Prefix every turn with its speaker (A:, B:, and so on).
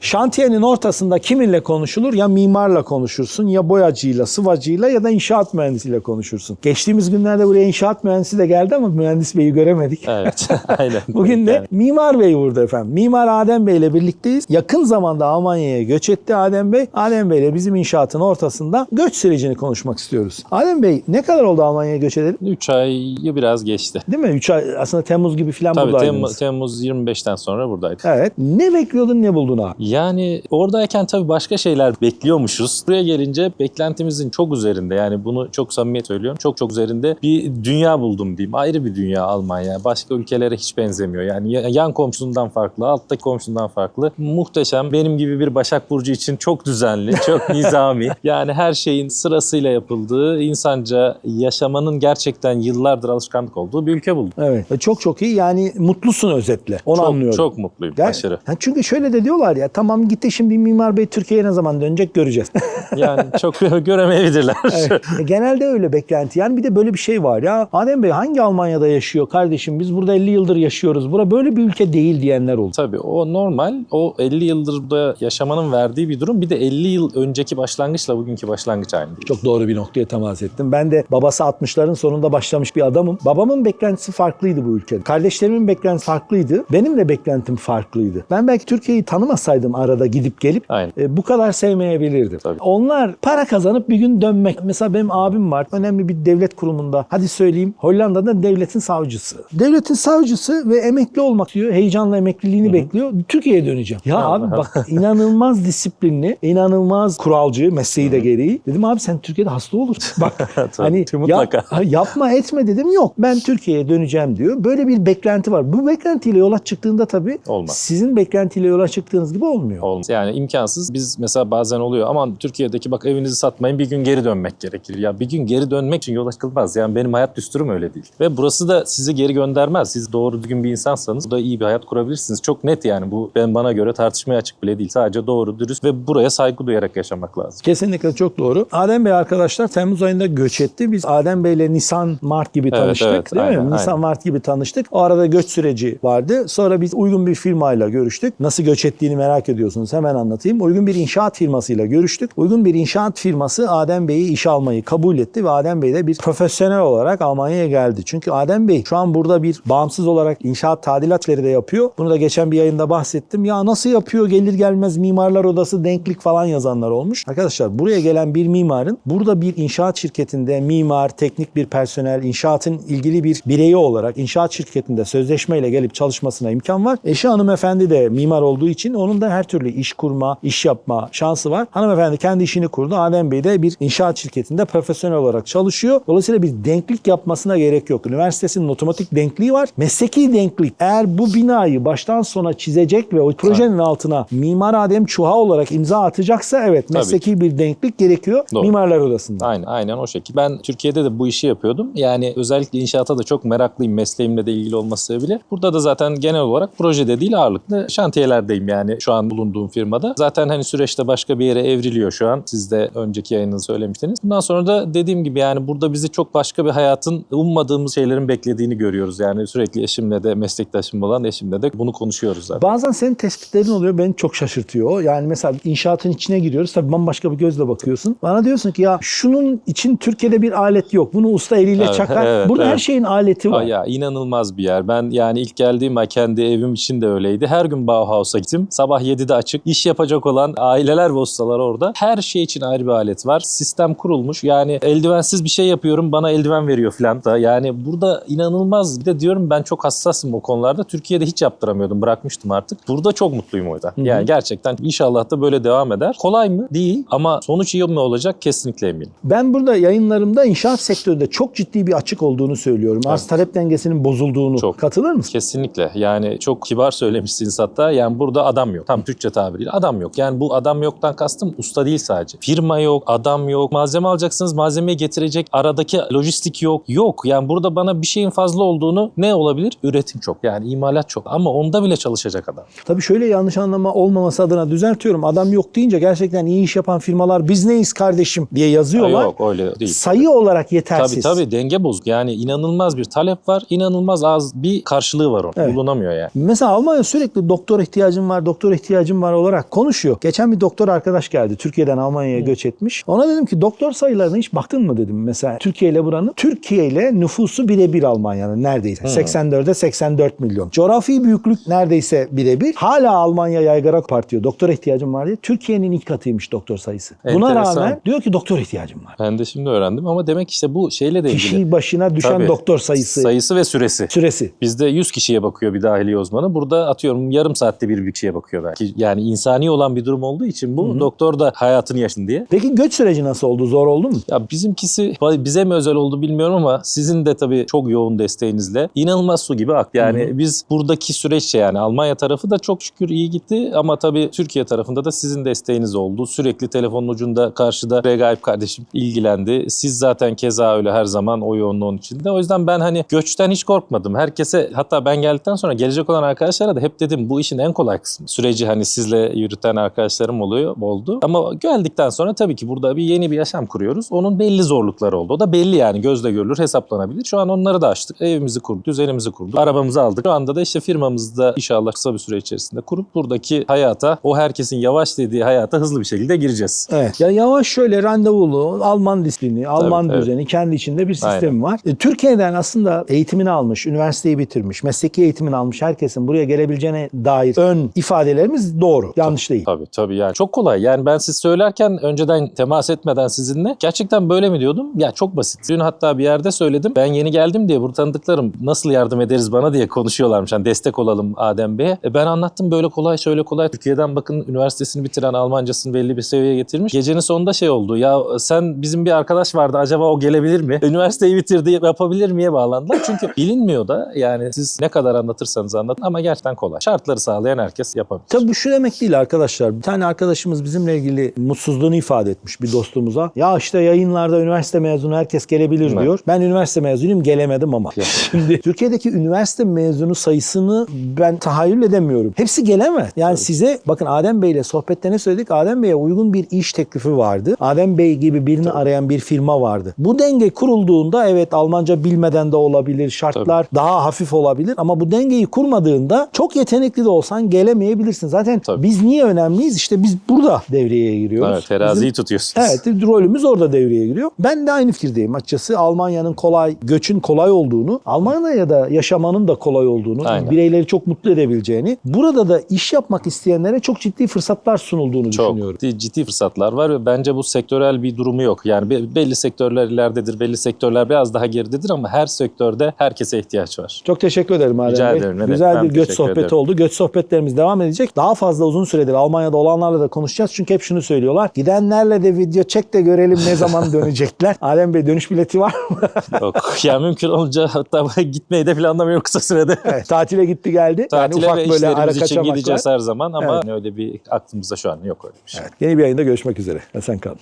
A: Şantiyenin ortasında kiminle konuşulur? Ya mimarla konuşursun, ya boyacıyla, sıvacıyla ya da inşaat mühendisiyle konuşursun. Geçtiğimiz günlerde buraya inşaat mühendisi de geldi ama mühendis beyi göremedik.
B: Evet. Aynen.
A: Bugün de
B: Yani
A: Mimar Bey burada efendim. Mimar Adem Bey ile birlikteyiz. Yakın zamanda Almanya'ya göç etti Adem Bey. Adem Bey ile bizim inşaatın ortasında göç sürecini konuşmak istiyoruz. Adem Bey ne kadar oldu Almanya'ya göç edelim?
B: 3 ayı biraz geçti.
A: Değil mi? 3 ay aslında Temmuz gibi falan
B: Tabii
A: buradaydınız.
B: Temmuz, Temmuz 25'ten sonra buradaydık.
A: Evet. Ne bekliyordun ne buldun abi?
B: Yani oradayken tabii başka şeyler bekliyormuşuz. Buraya gelince beklentimizin çok üzerinde yani bunu çok samimiyet söylüyorum. Çok çok üzerinde bir dünya buldum diyeyim. Ayrı bir dünya Almanya. Başka ülkelere hiç benzemiyor. Yani ya- yan komşusundan farklı, alttaki komşusundan farklı. Muhteşem. Benim gibi bir Başak Burcu için çok düzenli, çok nizami. Yani her şeyin sırasıyla yapıldığı, insanca yaşamanın gerçekten yıllardır alışkanlık olduğu bir ülke buldum.
A: Evet. E, Çok çok iyi. Yani mutlusun özetle. Onu
B: çok,
A: anlıyorum.
B: Çok mutluyum.
A: Ger-
B: Aşırı.
A: Ha, çünkü şöyle de diyorlar ya tamam gitti şimdi Mimar Bey Türkiye'ye ne zaman dönecek göreceğiz.
B: Yani çok göremeyebilirler.
A: Evet. E, Genelde öyle beklenti. Yani bir de böyle bir şey var ya. Adem Bey hangi Almanya'da yaşıyor kardeşim? Biz burada 50 yıldır yaşıyoruz. Bura böyle bir ülke değil diyenler oldu.
B: Tabii o normal. O 50 yıldır burada yaşamanın verdiği bir durum. Bir de 50 yıl önceki başlangıçla bugünkü başlangıç aynı değil.
A: Çok doğru bir noktaya temas ettim. Ben de babası 60'ların sonunda başlamış bir adamım. Babamın beklentisi farklıydı bu ülkede. Kardeşlerimin beklentisi farklıydı. Benim de beklentim farklıydı. Ben belki Türkiye'yi tanımasaydım arada gidip gelip
B: Aynen.
A: e, bu kadar sevmeyebilirdim.
B: Tabii.
A: Onlar para kazanıp bir gün dönmek. Mesela benim abim var. Önemli bir devlet kurumunda. Hadi söyleyeyim. Hollanda'da devletin savcısı. Devletin savcısı ve emekli olmak diyor. Heyecanla emekliliğini bekliyor. Türkiye'ye döneceğim. Ya
B: Allah
A: abi bak inanılmaz disiplinli, inanılmaz kuralcı mesleği de gereği. Dedim abi sen Türkiye'de hasta olursun. Bak hani
B: mutlaka.
A: yap- yapma etme dedim. Yok ben Türkiye'ye döneceğim diyor. Böyle bir beklenti var. Bu beklentiyle yola çıktığında tabii
B: Olmaz.
A: sizin beklentiyle yola çıktığınız gibi olmuyor.
B: Olmaz. Yani imkansız. Biz mesela bazen oluyor. Aman Türkiye'deki bak evinizi satmayın bir gün geri dönmek gerekir. Ya bir gün geri dönmek için yola çıkılmaz. Yani benim hayat düsturum öyle değil. Ve burası da sizi geri göndermez. Siz doğru düzgün bir insansanız burada iyi bir hayat kurabilirsiniz. Çok net yani bu ben bana göre tartışmaya açık bile değil. Sadece doğru, dürüst ve buraya saygı duyarak yaşamak lazım.
A: Kesinlikle çok doğru. Adem Bey arkadaşlar Temmuz ayında göç etti. Biz Adem Bey'le Nisan Mart gibi
B: Evet,
A: tanıştık.
B: evet,
A: değil mi?
B: aynen,
A: Nisan
B: aynen.
A: Mart gibi tanıştık. O arada göç süreci vardı. Sonra biz uygun bir firmayla görüştük. Nasıl göç ettiğini merak ediyorsunuz. Hemen anlatayım. Uygun bir inşaat firmasıyla görüştük. Uygun bir inşaat firması Adem Bey'i işe almayı kabul etti ve Adem Bey de bir profesyonel olarak Almanya'ya geldi. Çünkü Adem Bey şu an burada bir bağımsız olarak inşaat tadilatları da yapıyor. Bunu da geçen bir yayında bahsettim. Ya nasıl yapıyor gelir gelmez mimarlar odası denklik falan yazanlar olmuş. Arkadaşlar buraya gelen bir mimarın burada bir inşaat şirketinde mimar, teknik bir personel, inşaatın ilgili bir bireyi olarak inşaat şirketinde sözleşmeyle gelip çalışmasına imkan var. Eşi hanımefendi de mimar olduğu için onun da her türlü iş kurma, iş yapma şansı var. Hanımefendi kendi işini kurdu. Adem Bey de bir inşaat şirketinde profesyonel olarak çalışıyor. Dolayısıyla bir denklik yapmasına gerek yok. Üniversitesinin otomatik denkliği var. Mesleki denklik. Eğer bu binayı baştan sona çizecek ve o projenin altına Mimar Adem Çuha olarak imza atacaksa evet
B: Tabii
A: mesleki bir denklik gerekiyor
B: Doğru.
A: Mimarlar Odası'nda.
B: Aynen, aynen o şekilde. Ben Türkiye'de de bu işi yapıyordum. Yani özellikle inşaata da çok meraklıyım mesleğimle de ilgili olması sebebiyle. Burada da zaten genel olarak projede değil ağırlıklı şantiyelerdeyim yani şu an bulunduğum firmada. Zaten hani süreçte başka bir yere evriliyor şu an. Siz de önceki yayınınızda söylemiştiniz. Bundan sonra da dediğim gibi yani burada bizi çok başka bir hayatın ummadığımız şeylerin beklediğini görüyoruz. Yani sürekli eşimle de meslektaşım olan eşimle de bunu konuşuyoruz zaten.
A: Bazen senin tespitlerin oluyor beni çok şaşırtıyor. Yani mesela inşaatın içine giriyoruz tabii bambaşka bir gözle bakıyorsun. Bana diyorsun ki ya şunun için Türkiye'de bir alet yok. Bunu usta eliyle
B: Evet,
A: çakar.
B: evet,
A: Burada her
B: evet.
A: şeyin aleti var.
B: Aa, ya inanılmaz bir yer. Ben yani ilk geldiğim kendi evim için de öyleydi. Her gün Bauhaus'a gittim. Sabah 7'de açık. İş yapacak olan aileler ve ustalar orada. Her şey için ayrı bir alet var. Sistem kurulmuş. Yani eldivensiz bir şey yapıyorum bana eldiven veriyor falan da. Yani burada inanılmaz. Bir de diyorum ben çok hassasım o konularda. Türkiye'de hiç yaptıramıyordum. Bırakmıştım artık. Burada çok mutluyum o yüzden. Yani gerçekten inşallah da böyle devam eder. Kolay mı? Değil. Ama sonuç iyi mi olacak? Kesinlikle eminim.
A: Ben burada yayınlarımda inşaat sektöründe çok ciddi bir açık olduğunu söylüyorum. Arz talep dengesinin bozulduğunu.
B: Çok.
A: Katılır mısın?
B: Kesinlikle. Yani çok kibar söylemişsiniz hatta. Yani burada adam yok. Tam Türkçe tabiriyle adam yok. Yani bu adam yoktan kastım usta değil sadece. Firma yok, adam yok. Malzeme alacaksınız, malzemeyi getirecek. Aradaki lojistik yok. Yok. Yani burada bana bir şeyin fazla olduğunu ne olabilir? Üretim çok. Yani imalat çok. Ama onda bile çalışacak adam.
A: Tabii şöyle yanlış anlama olmaması adına düzeltiyorum. Adam yok deyince gerçekten iyi iş yapan firmalar biz neyiz kardeşim diye yazıyorlar.
B: Yok öyle değil.
A: Sayı olarak yetersiz.
B: Tabii tabii denge bozuk. Yani inanılmaz bir talep var. inanılmaz az bir karşılığı var onun.
A: Evet.
B: Bulunamıyor yani.
A: Mesela Almanya sürekli doktor ihtiyacım var, doktor ihtiyacım ihtiyacım var olarak konuşuyor. Geçen bir doktor arkadaş geldi. Türkiye'den Almanya'ya göç etmiş. Ona dedim ki doktor sayılarına hiç baktın mı dedim. Mesela Türkiye ile buranın. Türkiye ile nüfusu birebir Almanya'nın neredeyse. 84'e 84 milyon. Coğrafi büyüklük neredeyse birebir. Hala Almanya yaygara partiyor. Doktora ihtiyacım var diye. Türkiye'nin ilk katıymış doktor sayısı. Buna
B: Enteresan.
A: rağmen diyor ki doktor ihtiyacım var.
B: Ben de şimdi öğrendim ama demek işte bu şeyle de ilgili.
A: Kişi başına düşen
B: Tabii.
A: doktor sayısı,
B: Sayısı ve süresi.
A: süresi.
B: Bizde 100 kişiye bakıyor bir dahiliye uzmanı. Burada atıyorum yarım saatte bir bir kişiye bakıyor belki. Yani insani olan bir durum olduğu için bu doktor da hayatını yaşın diye.
A: Peki göç süreci nasıl oldu? Zor oldu mu?
B: Ya bizimkisi bize mi özel oldu bilmiyorum ama sizin de tabii çok yoğun desteğinizle inanılmaz su gibi aktı. Yani biz buradaki süreçte yani Almanya tarafı da çok şükür iyi gitti ama tabii Türkiye tarafında da sizin desteğiniz oldu. Sürekli telefonun ucunda karşıda Regaip kardeşim ilgilendi. Siz zaten keza öyle her zaman o yoğunluğun içinde. O yüzden ben hani göçten hiç korkmadım. Herkese hatta ben geldikten sonra gelecek olan arkadaşlara da hep dedim bu işin en kolay kısmı. Süreci hani sizle yürüten arkadaşlarım oluyor oldu. Ama geldikten sonra tabii ki burada bir yeni bir yaşam kuruyoruz. Onun belli zorlukları oldu. O da belli yani gözle görülür, hesaplanabilir. Şu an onları da açtık. Evimizi kurduk, düzenimizi kurduk. Arabamızı aldık. Şu anda da işte firmamızı da inşallah kısa bir süre içerisinde kurup buradaki hayata, o herkesin yavaş dediği hayata hızlı bir şekilde gireceğiz.
A: Evet. Ya yavaş şöyle randevulu, Alman disiplini, Alman
B: evet.
A: düzeni kendi içinde bir sistemi var. E, Türkiye'den aslında eğitimini almış, üniversiteyi bitirmiş, mesleki eğitimini almış herkesin buraya gelebileceğine dair ön ifadelerimiz doğru. Yanlış değil.
B: Tabii tabii yani çok kolay. Yani ben siz söylerken önceden temas etmeden sizinle gerçekten böyle mi diyordum? Ya çok basit. Dün hatta bir yerde söyledim. Ben yeni geldim diye burada tanıdıklarım nasıl yardım ederiz bana diye konuşuyorlarmış. Hani destek olalım Adem Bey'e. E ben anlattım böyle kolay şöyle kolay. Türkiye'den bakın üniversitesini bitiren Almancasını belli bir seviyeye getirmiş. Gecenin sonunda şey oldu. Ya sen bizim bir arkadaş vardı acaba o gelebilir mi? Üniversiteyi bitirdi yapabilir miye bağlandılar. Çünkü bilinmiyor da yani siz ne kadar anlatırsanız anlatın ama gerçekten kolay. Şartları sağlayan herkes yapabilir.
A: Tabii bu şu demek değil arkadaşlar. Bir tane arkadaşımız bizimle ilgili mutsuzluğunu ifade etmiş bir dostumuza. Ya işte yayınlarda üniversite mezunu herkes gelebilir
B: Evet.
A: diyor. Ben üniversite mezunuyum gelemedim ama. Şimdi Türkiye'deki üniversite mezunu sayısını ben tahayyül edemiyorum. Hepsi gelemez. Yani size bakın Adem Bey ile sohbette ne söyledik? Adem Bey'e uygun bir iş teklifi vardı. Adem Bey gibi birini arayan bir firma vardı. Bu denge kurulduğunda evet Almanca bilmeden de olabilir. Şartlar daha hafif olabilir ama bu dengeyi kurmadığında çok yetenekli de olsan gelemeyebilirsin. Zaten
B: Tabii.
A: biz niye önemliyiz? İşte biz burada devreye giriyoruz.
B: Evet, teraziyi
A: Bizim-
B: tutuyorsunuz.
A: Evet rolümüz orada devreye giriyor. Ben de aynı fikirdeyim açıkçası. Almanya'nın kolay, göçün kolay olduğunu, Almanya'da yaşamanın da kolay olduğunu,
B: Aynen.
A: bireyleri çok mutlu edebileceğini, burada da iş yapmak isteyenlere çok ciddi fırsatlar sunulduğunu
B: Çok
A: düşünüyorum.
B: ciddi, ciddi fırsatlar var ve bence bu sektörel bir durumu yok. Yani be- belli sektörler ileridedir, belli sektörler biraz daha geridedir ama her sektörde herkese ihtiyaç var.
A: Çok teşekkür ederim Adem
B: Rica
A: Bey.
B: ederim.
A: Güzel bir göç sohbeti
B: ederim.
A: oldu. Göç sohbetlerimiz devam edecek. Daha fazla uzun süredir Almanya'da olanlarla da konuşacağız. Çünkü hep şunu söylüyorlar. Gidenlerle de video çek de görelim ne zaman dönecekler. Adem Bey dönüş bileti var mı?
B: Yok. yani mümkün olunca hatta gitmeyi de planlamıyorum kısa sürede.
A: evet, tatile gitti geldi.
B: Tatile
A: yani
B: ve
A: ufak böyle ara
B: için gideceğiz her zaman ama
A: Evet.
B: öyle bir aklımızda şu an yok öyle bir şey.
A: Evet, yeni bir yayında görüşmek üzere. Esen kalın.